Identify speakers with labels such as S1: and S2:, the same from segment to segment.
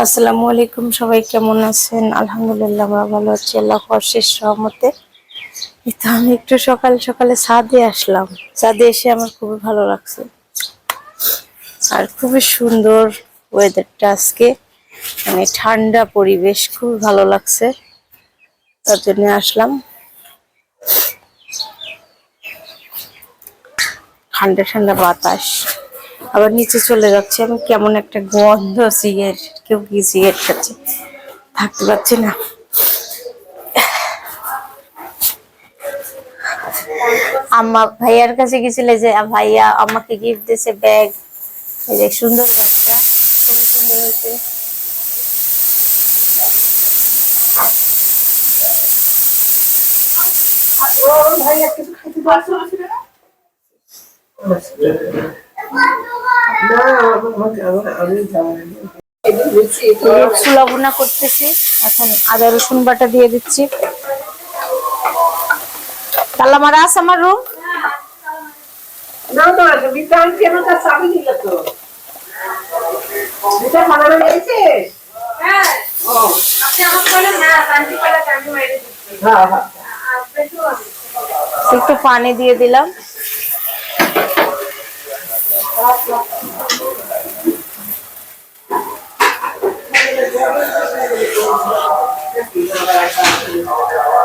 S1: আসসালামু আলাইকুম, সবাই কেমন আছেন? আলহামদুলিল্লাহ, আমরা ভালো আছি। আল্লাহ শেষ সহমতে তো আমি একটু সকাল সকালে ছাদে আসলাম। ছাদে এসে আমার খুবই ভালো লাগছে। আর খুবই সুন্দর ওয়েদারটা আজকে। মানে ঠান্ডা পরিবেশ খুব ভালো লাগছে। তার জন্য আসলাম। ঠান্ডা ঠান্ডা বাতাস। আবার নিচে চলে যাচ্ছে। আমি কেমন একটা গন্ধ সিগারেট, কেউ কি সিগারেট খাচ্ছে? থাকতে পারছি না। আম্মা ভাইয়ার কাছে গেছিল যে ভাইয়া আমাকে গিফট দিয়েছে ব্যাগ এই যে সুন্দর ব্যাগটা, খুবই সুন্দর হয়েছে। ছোলা করতেছি। এখন আদা রসুন বাটা দিয়ে দিচ্ছি। তালা মারা আছে আমার রুম একটু পানি দিয়ে দিলাম।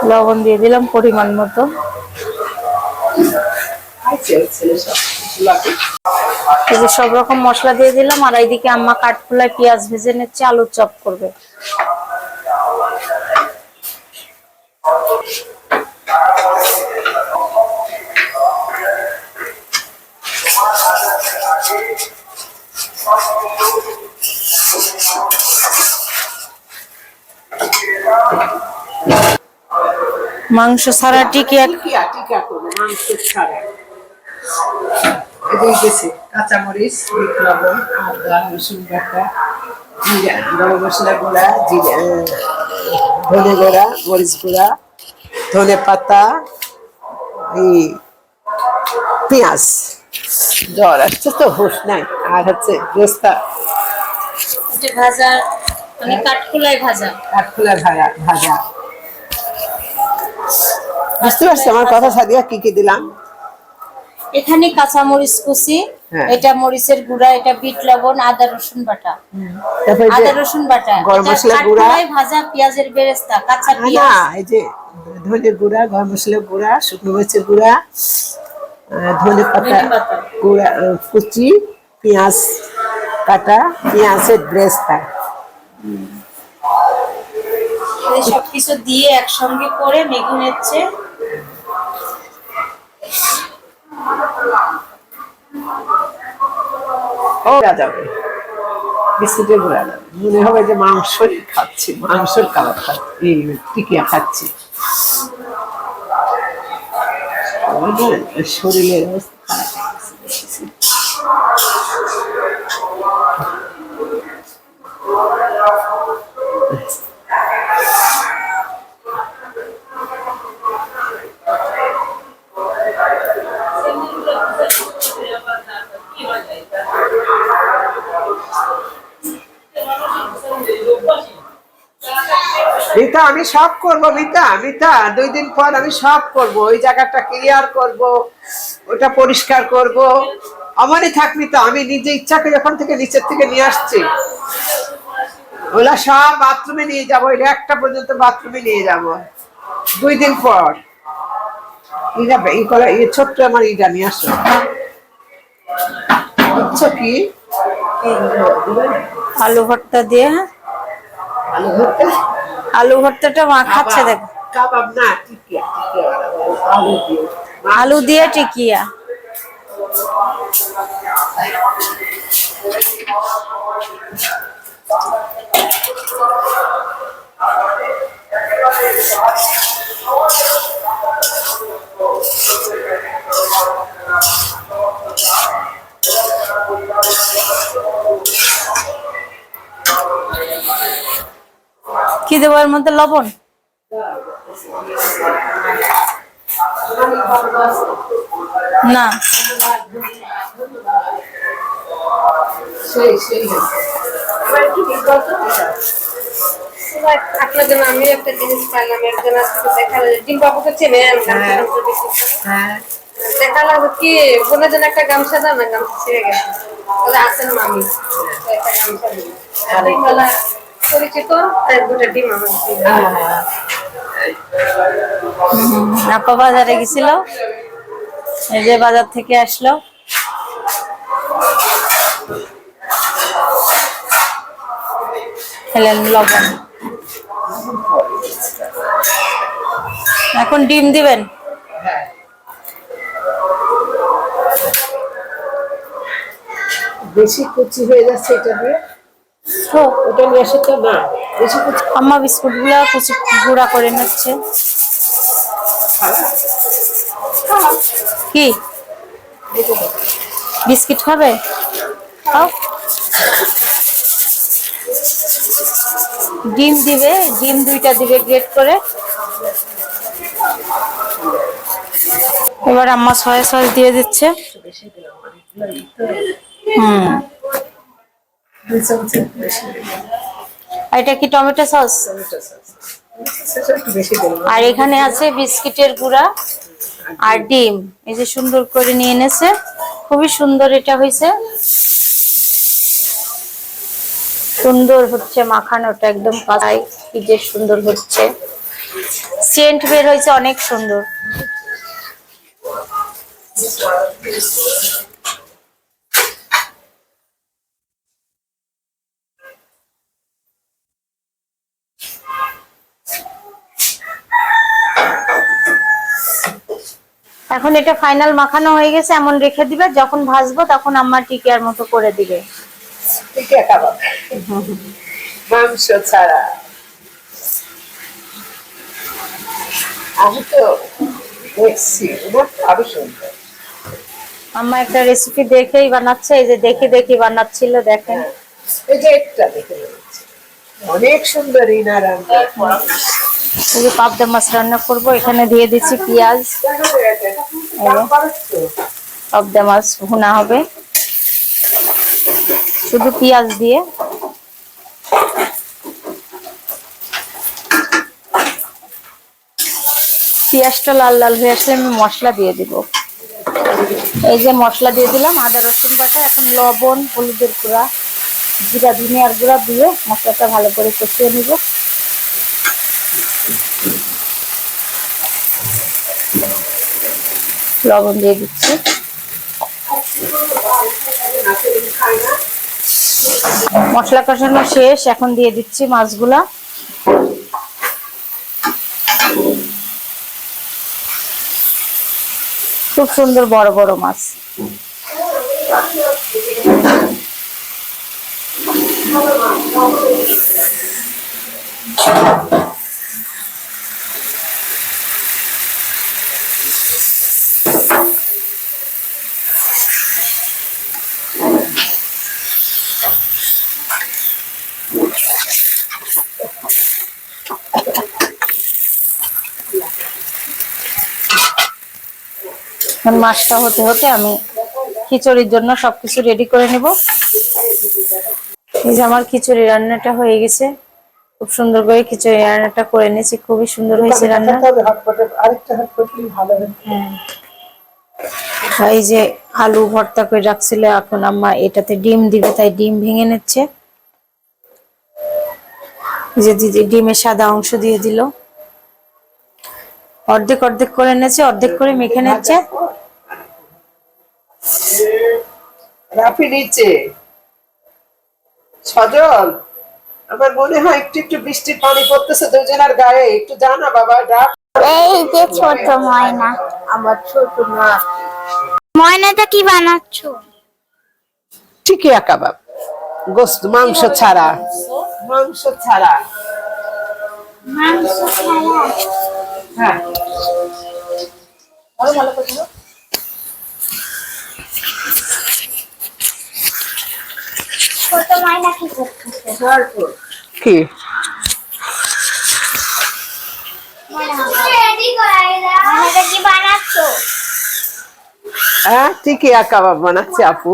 S1: লবণ দিয়ে দিলাম পরিমাণ মতো। সব রকম মশলা দিয়ে দিলাম, আর এইদিকে আম্মা কাঠখোলায় পেঁয়াজ ভেজে নিচ্ছে, আলুর চপ করবে। মাংস ছাড়া টিকি এক
S2: টিকিয়া টিকিয়া করব মাংসের ছাড়া। কাঁচামরিচ লবণ আদা, রসুন ধনে গুঁড়া, মরিচ গুঁড়া, ধনে পাতা পেঁয়াজ। জ্বর আসছে তো হুশ নাই। আর হচ্ছে
S1: ভাজা মানে কাঠখোলায় ভাজা।
S2: ভাজা ভাজা। বুঝতে পারছি আমার কথা সাদিয়া কি কি দিলাম?
S1: এখানে কাঁচা মরিচ কুচি
S2: হ্যাঁ।
S1: এটা মরিচের গুঁড়া এটা বিট লবণ আদা রসুন বাটা। আদা রসুন বাটা।
S2: গরম মশলা গুঁড়া।
S1: ভাজা পেঁয়াজের বেরেস্তা কাঁচা পেঁয়াজ।
S2: এই যে ধনে গুঁড়া গরম মশলা গুঁড়া শুকনো মরিচের গুঁড়া ধনে পাতা কুচি পেঁয়াজ কাটা পেঁয়াজের ব্রেস্তা।
S1: সবকিছু দিয়ে একসঙ্গে করে মেখে নিচ্ছে
S2: ও যাবে। বিস্কুটে গুঁড়া যাবে। মনে হবে যে মাংসই খাচ্ছি মাংসের কালার খাচ্ছি টিকিয়া খাচ্ছি। আমার না শরীরের অবস্থা মিতা, আমি সব করব, মিতা মিতা, দুই দিন পর আমি সব করব। ওই জায়গাটা ক্লিয়ার করব, ওটা পরিষ্কার করব। আমারই থাক মিতা, আমি নিজে ইচ্ছাকে যখন থেকে নিচের থেকে নিয়ে আসছি। ওলা সব বাথরুমে নিয়ে যাব, ওই একটা পর্যন্ত বাথরুমে নিয়ে যাব। দুই দিন পর। ইটা এই কলা, এই ছোট্ট আমার ইটা নিয়ে আসো। বুঝছ কি?
S1: আলু ভর্তা দিয়ে
S2: আলু ভর্তা।
S1: আলু ভর্তাটা মা খাচ্ছে দেখ।
S2: কাবাব না টিকিয়া টিকিয়া আলু দিয়ে।
S1: আলু দিয়ে টিকিয়া। কি দেবো এর মধ্যে? লবণ? না।
S3: আমি একটা জিনিস পাইলাম একজন আজকে দেখাল যে ডিম বাবুকে চেনেন
S2: হ্যাঁ। হ্যাঁ।
S3: দেখালাম কি বোনের জন্য একটা গামছা দাও না গামছা ছিঁড়ে গেছে। আসেন মামি? একটা গামছা পরিচিত দুটো ডিম
S1: আপা বাজারে গেছিল এই যে বাজার থেকে আসলো। খেলেন লবণ। এখন ডিম দিবেন?
S2: হ্যাঁ বেশি কুচি হয়ে যাচ্ছে এটা দিয়ে।
S1: তো
S2: ওটা নিয়ে আসে তো
S1: আম্মা বিস্কুটগুলা কুচি গুঁড়া করে নিচ্ছে। কি? বিস্কিট খাবে? খাও। ডিম দিবে, ডিম দুইটা দিবে গ্রেট করে। এবার আম্মা সয়া সস দিয়ে দিচ্ছে। হুম।
S2: দুই চামচের বেশি
S1: আর এটা কি টমেটো সস?
S2: টমেটো
S1: আর এখানে আছে বিস্কিটের গুঁড়া আর ডিম। এই যে সুন্দর করে নিয়ে এনেছে। খুবই সুন্দর এটা হয়েছে। সুন্দর হচ্ছে মাখানোটা একদম কাঁচাই কি যে সুন্দর হচ্ছে। সেন্ট বের হয়েছে অনেক সুন্দর। এখন এটা ফাইনাল মাখানো হয়ে গেছে এমন রেখে দিবে যখন ভাজবো তখন আম্মা টিকিয়ার মতো করে দিবে।
S2: ঠিক কাবাব মাংস ছাড়া। আমি তো দেখছি আরও সুন্দর।
S1: আম্মা একটা রেসিপি দেখেই বানাচ্ছে এই যে দেখে দেখে বানাচ্ছিল দেখেন।
S2: এই যে একটা দেখে নিয়েছি। অনেক সুন্দর ইনা রান্না
S1: এই পাবদা মাছ রান্না করব। এখানে দিয়ে দিচ্ছি পেঁয়াজ। পাবদা মাছ ভুনা হবে। শুধু পেঁয়াজ দিয়ে। পেঁয়াজটা লাল লাল হয়ে আসলে আমি মশলা দিয়ে দিব। এই যে মশলা দিয়ে দিলাম, আদা, রসুন বাটা, এখন লবণ, হলুদের গুঁড়া, জিরা, ধনিয়ার গুঁড়া দিয়ে মশলাটা ভালো করে কষিয়ে নিব। লবণ দিয়ে দিচ্ছি। মশলা কষানো শেষ, এখন দিয়ে দিচ্ছি মাছগুলা। খুব সুন্দর বড় বড় মাছ। এখন মাছটা হতে হতে আমি খিচুড়ির জন্য সবকিছু রেডি করে নেব। এই যে আমার খিচুড়ি রান্নাটা হয়ে গেছে। খুব সুন্দর করে খিচুড়ি রান্নাটা করে নিয়েছি। খুবই সুন্দর হয়েছে রান্না। হ্যাঁ। এই যে আলু ভর্তা করে রাখছিল এখন আম্মা এটাতে ডিম দিবে তাই ডিম ভেঙে নিচ্ছে। যে দিদি ডিমের সাদা অংশ দিয়ে দিল। অর্ধেক অর্ধেক করে এনেছে অর্ধেক করে মেখে নিচ্ছে।
S2: রাফি নিচে। সজল আমার মনে হয় একটু একটু বৃষ্টির পানি পড়তেছে দুজনের গায়ে। একটু জানা বাবা ডাক।
S4: এই যে ছোট ময়না।
S2: আমার ছোট মা
S4: ময়নাটা কি বানাচ্ছ?
S2: টিকিয়া কাবাব গোস্ত মাংস ছাড়া। মাংস ছাড়া।
S4: মাংস ছাড়া?
S2: হ্যাঁ।
S4: কি
S2: কি? হ্যাঁ টিকিয়া কাবাব বানাচ্ছি আপু।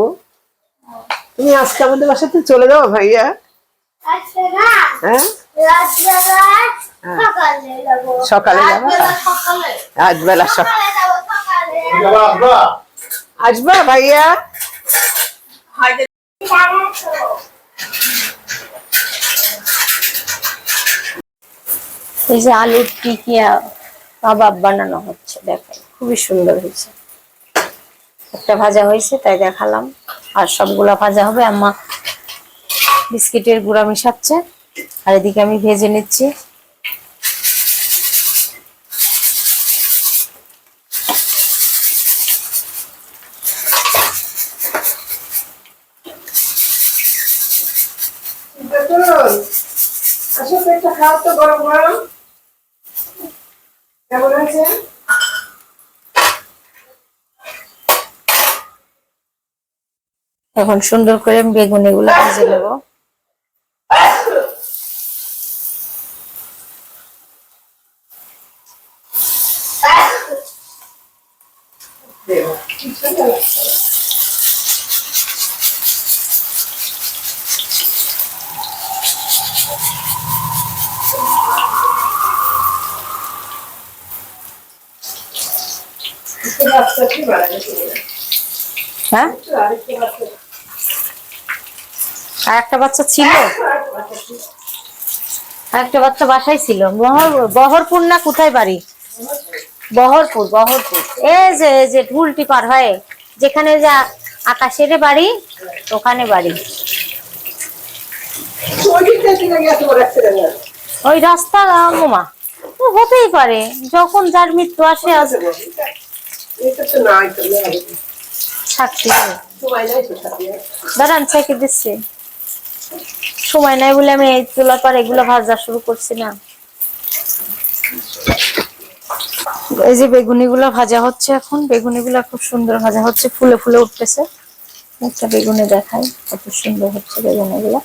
S2: তুমি আজকে আমাদের বাসাতে চলে যাও ভাইয়া।
S4: আজকে না
S2: হ্যাঁ।
S4: সকালে যাব?
S2: যাব
S4: সকালে
S2: আজ বেলা
S4: সকালে
S2: আসবা ভাইয়া?
S1: এই যে আলুর টিকিয়া কাবাব বানানো হচ্ছে দেখেন খুবই সুন্দর হয়েছে। একটা ভাজা হয়েছে, তাই দেখালাম। আর সবগুলা ভাজা হবে, আম্মা বিস্কিটের গুঁড়া মিশাচ্ছে। আর এদিকে আমি ভেজে নিচ্ছি।
S2: আসো তো গরম গরম। কেমন আছেন?
S1: এখন সুন্দর করে আমি বেগুন এগুলো ভেজে নেব।
S2: বাচ্চা
S1: হ্যাঁ? আর একটা বাচ্চা ছিল? আর একটা বাচ্চা বাসায় ছিল। বহরপুর না কোথায় বাড়ি? বহরপুর বহরপুর। এই যে যে ঢুলটি পার হয়, যেখানে যে আকাশের বাড়ি, ওখানে বাড়ি। ওই রাস্তা হতেই পারে, যখন যার মৃত্যু আসে আসে দাঁড়ান চেকে দিচ্ছি। সময় নাই বলে আমি এই তোলার পর এগুলো ভাজা শুরু করছি না এই যে বেগুনিগুলো ভাজা হচ্ছে এখন বেগুনিগুলো খুব সুন্দর ভাজা হচ্ছে ফুলে ফুলে উঠতেছে। একটা বেগুনি দেখাই কত সুন্দর হচ্ছে বেগুনি গুলো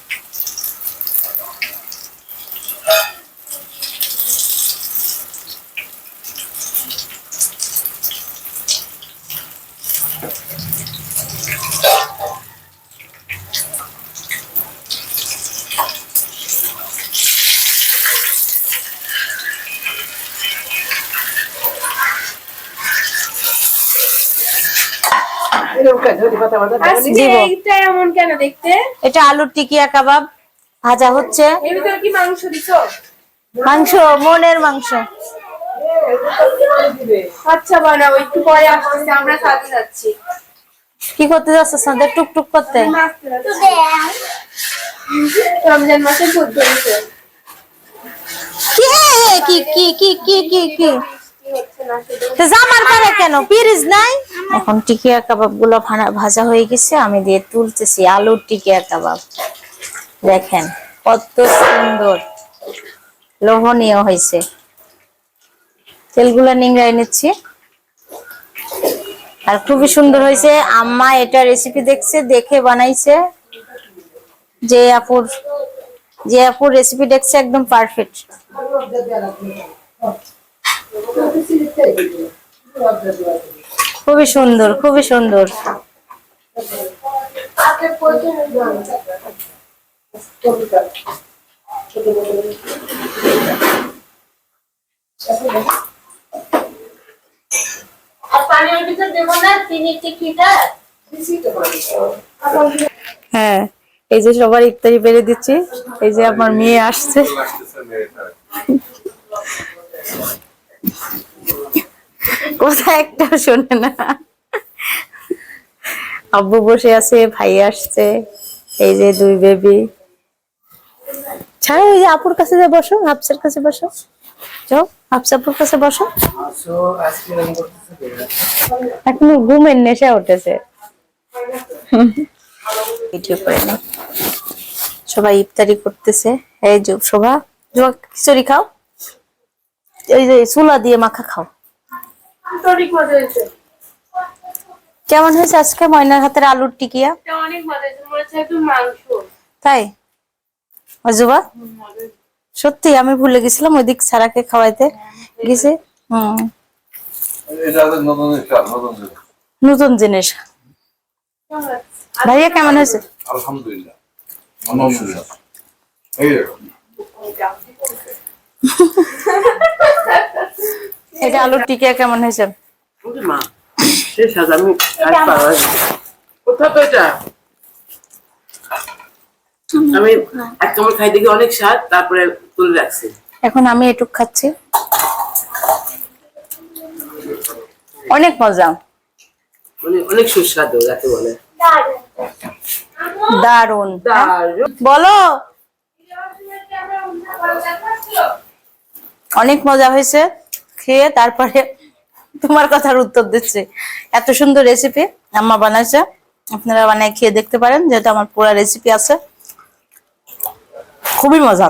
S2: এরকম কাজ ধরে কথা বলতে
S3: আজকে
S1: দিব।
S3: এইটা এমন কেন দেখতে?
S1: এটা আলুর টিকিয়া কাবাব ভাজা হচ্ছে।
S3: এর ভিতরে কি মাংস দিছ?
S1: মাংস মনের মাংস।
S3: আচ্ছা বানাও একটু পরে আসতেছে আমরা সাথে যাচ্ছি।
S1: কি করতে যাচ্ছে সাদের টুকটুক করতে?
S3: রমজান মাসে ধরেছে
S1: কি কি কি কি কি কি? জামার পরে কেন? পিরিজ নাই? এখন টিকিয়া কাবাবগুলো ভাজা হয়ে গেছে আমি দিয়ে তুলতেছি আলুর টিকিয়া কাবাব। দেখেন কত সুন্দর। লোভনীয় হয়েছে। তেলগুলো নিংড়াই নিচ্ছি। আর খুবই সুন্দর হয়েছে। আম্মা এটা রেসিপি দেখছে দেখে বানাইছে। যে আপুর যে আপুর রেসিপি দেখছে একদম পারফেক্ট খুবই সুন্দর খুবই সুন্দর। হ্যাঁ এই যে সবার ইফতারি বেড়ে দিচ্ছি, এই যে আমার মেয়ে আসছে। কোথায় একটা শোনে না। আব্বু বসে আছে, ভাই আসছে, এই যে দুই বেবি ছাড়ো, ওই যে আপুর কাছে যে বসো, হাফসের কাছে বসো। কাছে বসো। এখনও ঘুমের নেশা উঠেছে। ভিডিও করে নি সবাই ইফতারি করতেছে। এই যে শোভা জোয়া খিচুড়ি খাও। ওই যে চুলা দিয়ে মাখা খাও।
S3: অনেক মজা হয়েছে।
S1: কেমন হয়েছে আজকে ময়নার হাতের আলুর টিকিয়া?
S3: এটা অনেক মজা হয়েছে। হচ্ছে একটু মাংস।
S1: তাই? অজুবা? সত্যি আমি ভুলে গেছিলাম ওইদিক সারাকে খাওয়াইতে গেছে। হম।
S5: নতুন জিনিস।
S1: নতুন জিনিস। ভাইয়া কেমন হয়েছে?
S5: আলহামদুলিল্লাহ।
S1: এটা আলুর টিকিয়া কেমন হয়েছে?
S6: মা শেষ আজ আমি আর পারব না। কোথাও তো এটা? আমি এক কামড় খাই দেখি অনেক স্বাদ তারপরে তুলে রাখছি।
S1: এখন আমি এটুক খাচ্ছি। অনেক মজা।
S6: মানে অনেক সুস্বাদু যাকে বলে।
S1: দারুণ
S6: দারুণ।
S1: বলো। অনেক মজা হয়েছে। খেয়ে তারপরে তোমার কথার উত্তর দিচ্ছে। এত সুন্দর রেসিপি আম্মা বানাইছে। আপনারা বানায় খেয়ে দেখতে পারেন যেহেতু আমার পুরো রেসিপি আছে। খুবই মজা।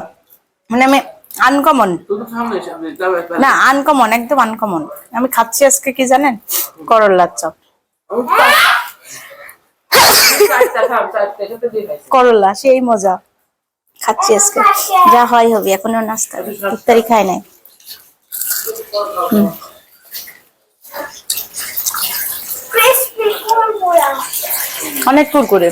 S1: মানে আমি আনকমন
S6: না
S1: আনকমন একদম আনকমন আমি খাচ্ছি আজকে কি জানেন? করলার চপ।
S6: আমি পাঁচ- চারটা খাও, চারটা, এটা তো দিয়ে খাইছি।
S1: করলা সেই মজা। খাচ্ছি আজকে। যা হয় হবে এখনও নাস্তা ইফতারি খাই নাই। অনেক টুর করে।